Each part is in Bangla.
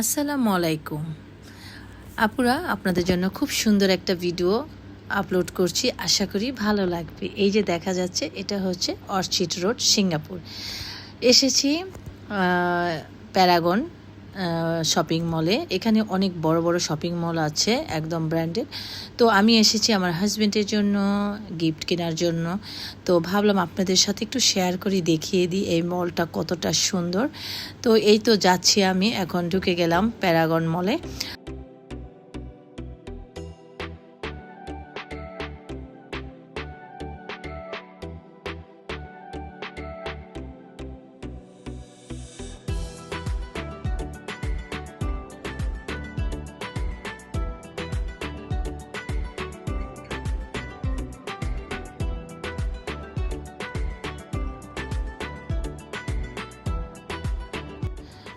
আসসালামু আলাইকুম। আপুরা, আপনাদের জন্য খুব সুন্দর একটা ভিডিও আপলোড করছি। আশা করি ভালো লাগবে। এই যে দেখা যাচ্ছে, এটা হচ্ছে অর্চিড রোড, সিঙ্গাপুর। এসেছি প্যারাগন শপিং মলে এখানে অনেক বড় বড় শপিং মল আছে, একদম ব্র্যান্ডেড তো আমি এসেছি আমার হাজব্যান্ডের জন্য গিফট কেনার জন্য। তো ভাবলাম আপনাদের সাথে একটু শেয়ার করি দেখিয়ে দিই এই মলটা কতটা সুন্দর। তো এই তো যাচ্ছি আমি, এখন ঢুকে গেলাম প্যারাগন মলে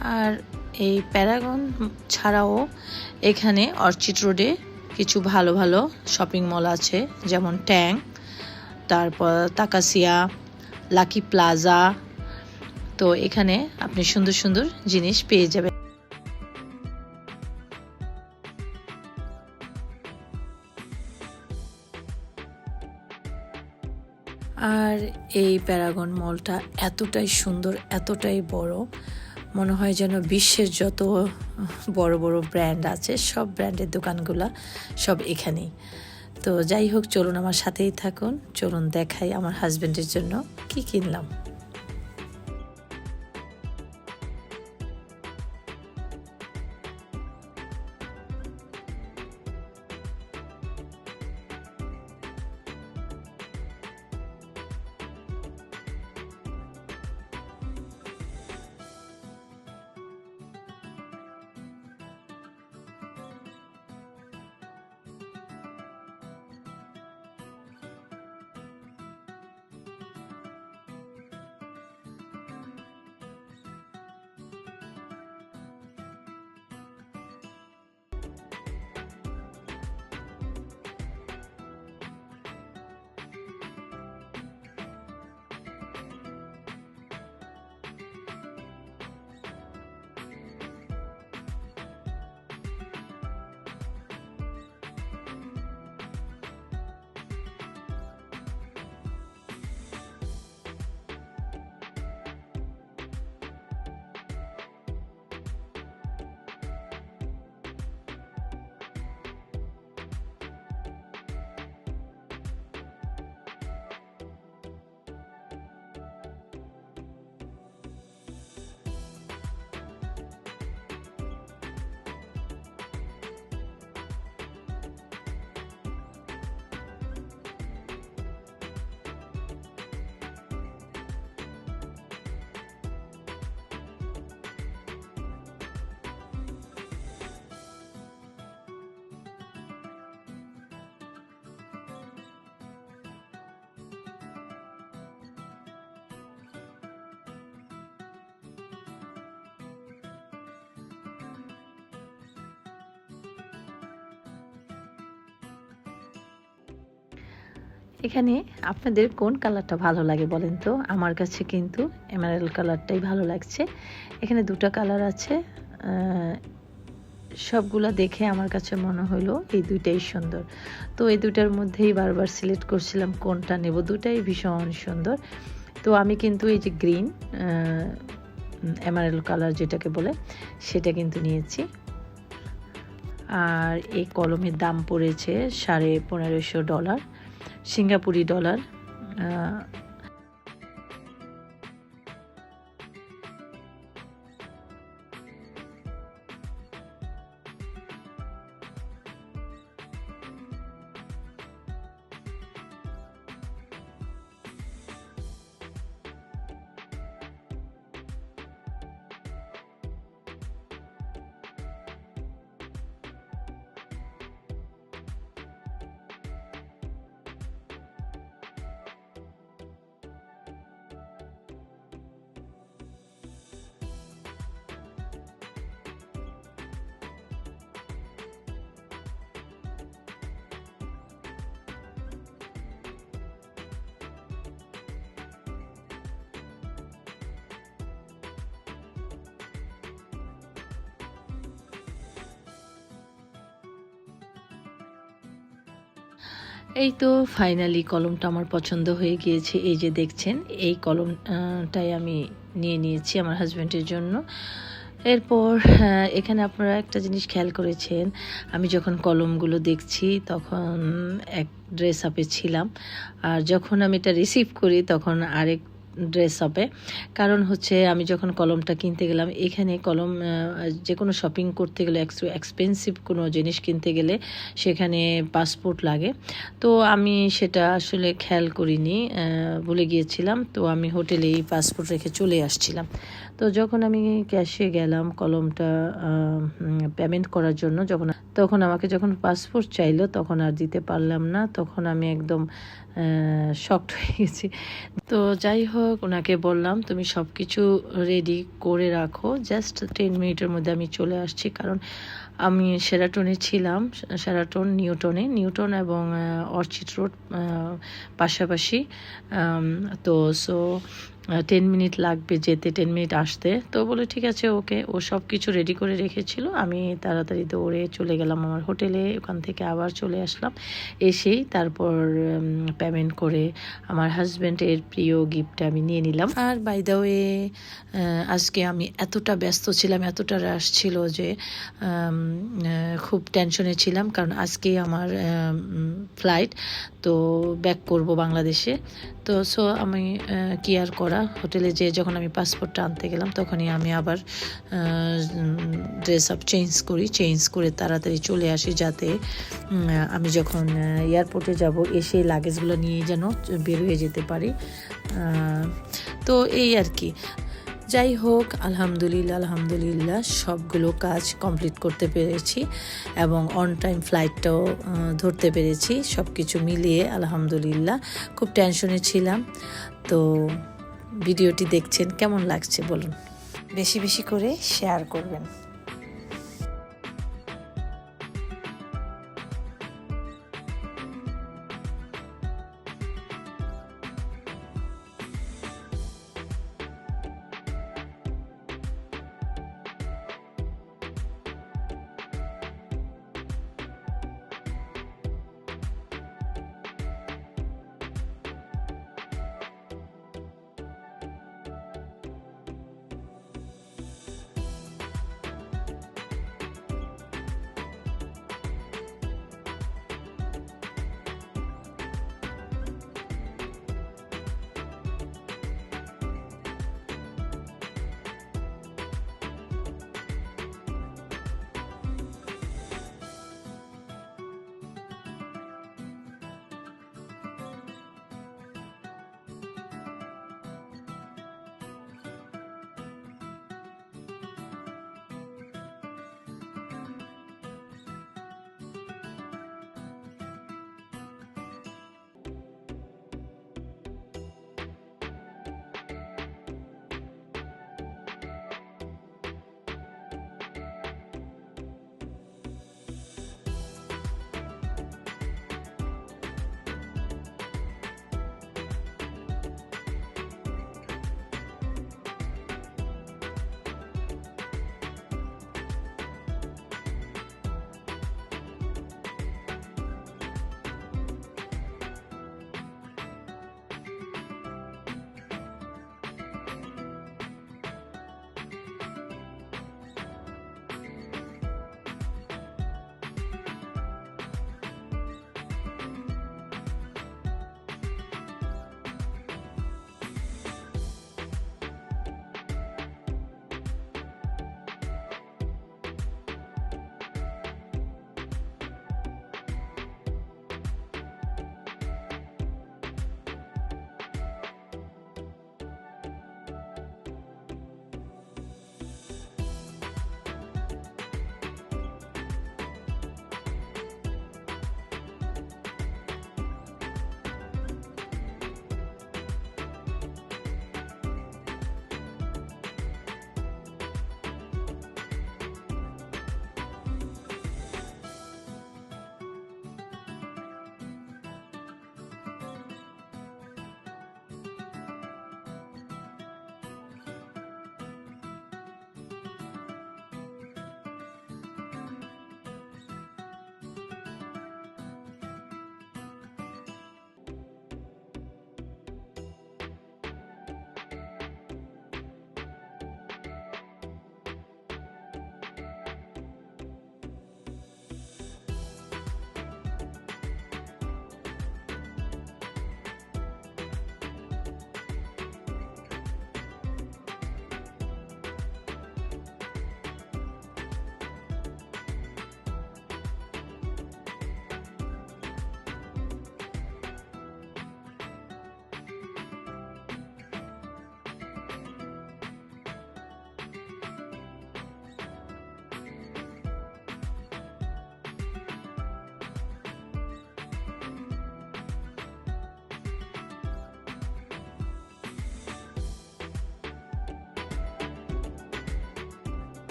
আর এই প্যারাগন ছাড়াও এখানে অর্চিড রোডে কিছু ভালো ভালো শপিং মল আছে, যেমন ট্যাং, তারপর তাকাসিয়া, লাকি প্লাজা। তো এখানে আপনি সুন্দর সুন্দর জিনিস পেয়ে যাবেন। আর এই প্যারাগন মলটা এতটাই সুন্দর, এতটাই বড় মনে হয় যেন বিশ্বের যত বড় বড় ব্র্যান্ড আছে, সব ব্র্যান্ডের দোকানগুলো সব এখানেই। তো যাই হোক, চলুন আমার সাথেই থাকুন, চলুন দেখাই আমার হাজব্যান্ডের জন্য কি কিনলাম। এখানে আপনাদের কোন কালারটা ভালো লাগে বলেন তো? আমার কাছে কিন্তু এমারেল কালারটাই ভালো লাগছে। এখানে দুটো কালার আছে। সবগুলা দেখে আমার কাছে মনে হলো এই দুইটাই সুন্দর। তো এই দুটার মধ্যেই বারবার সিলেক্ট করছিলাম কোনটা নেব। দুটাই ভীষণ সুন্দর। তো আমি কিন্তু এই যে গ্রিন এমারেল কালার যেটাকে বলে, সেটা কিন্তু নিয়েছি। আর এই কলমের দাম পড়েছে সাড়ে পনেরোশো ডলার। সিঙ্গাপুরি ডলার এই তো ফাইনালি কলমটা আমার পছন্দ হয়ে গিয়েছে। এই যে দেখছেন, এই কলমটাই আমি নিয়ে নিয়েছি আমার হাজব্যান্ডের জন্য। এরপর এখানে আপনারা একটা জিনিস খেয়াল করেছেন, আমি যখন কলমগুলো দেখছি তখন এক ড্রেস আপে ছিলাম। আর যখন আমি এটা রিসিভ করি তখন আরেক ড্রেস আপে কারণ হচ্ছে আমি যখন কলমটা কিনতে গেলাম, এখানে কলম যে কোনো শপিং করতে গেলে এক্সপেন্সিভ কোনো জিনিস কিনতে গেলে সেখানে পাসপোর্ট লাগে। তো আমি সেটা আসলে খেয়াল করিনি ভুলে গিয়েছিলাম। তো আমি হোটেলেই পাসপোর্ট রেখে চলে আসছিলাম। তো যখন আমি ক্যাশে গেলাম কলমটা পেমেন্ট করার জন্য, যখন তখন আমাকে যখন পাসপোর্ট চাইলো, তখন আর দিতে পারলাম না। তখন আমি একদম শকড হয়ে গেছি। তো যাই হোক, ওনাকে বললাম, তুমি সব কিছু রেডি করে রাখো। জাস্ট টেন মিনিটের মধ্যে আমি চলে আসছি। কারণ আমি সেরাটনে ছিলাম সেরাটন নিউটনে নিউটন এবং অর্চিড রোড পাশাপাশি। তো সো টেন মিনিট লাগবে যেতে টেন মিনিট আসতে। তো বলে, ঠিক আছে, ওকে। ও সব কিছু রেডি করে রেখেছিল। আমি তাড়াতাড়ি দৌড়ে চলে গেলাম আমার হোটেলে ওখান থেকে আবার চলে আসলাম। এসেই তারপর পেমেন্ট করে আমার হাজব্যান্ডের প্রিয় গিফটটা আমি নিয়ে নিলাম। আর বাই দ্য ওয়ে আজকে আমি এতটা ব্যস্ত ছিলাম, এতটা রাশ ছিল যে খুব টেনশনে ছিলাম। কারণ আজকেই আমার ফ্লাইট তো ব্যাক করব বাংলাদেশে। তো সো আমি কি আর করা? হোটেলে যেয়ে যখন আমি পাসপোর্টটা আনতে গেলাম, তখনই আমি আবার ড্রেস আপ চেঞ্জ করি। চেঞ্জ করে তাড়াতাড়ি চলে আসি যাতে আমি যখন এয়ারপোর্টে যাব, এসে লাগেজগুলো নিয়ে যেন বের হয়ে যেতে পারি। তো এই আর কি। যাই হোক আলহামদুলিল্লাহ আলহামদুলিল্লাহ, সবগুলো কাজ কমপ্লিট করতে পেরেছি এবং অন টাইম ফ্লাইটটাও ধরতে পেরেছি সব কিছু মিলিয়ে আলহামদুলিল্লাহ, খুব টেনশনে ছিলাম। তো ভিডিওটি দেখছেন, কেমন লাগছে বলুন? বেশি বেশি করে শেয়ার করবেন।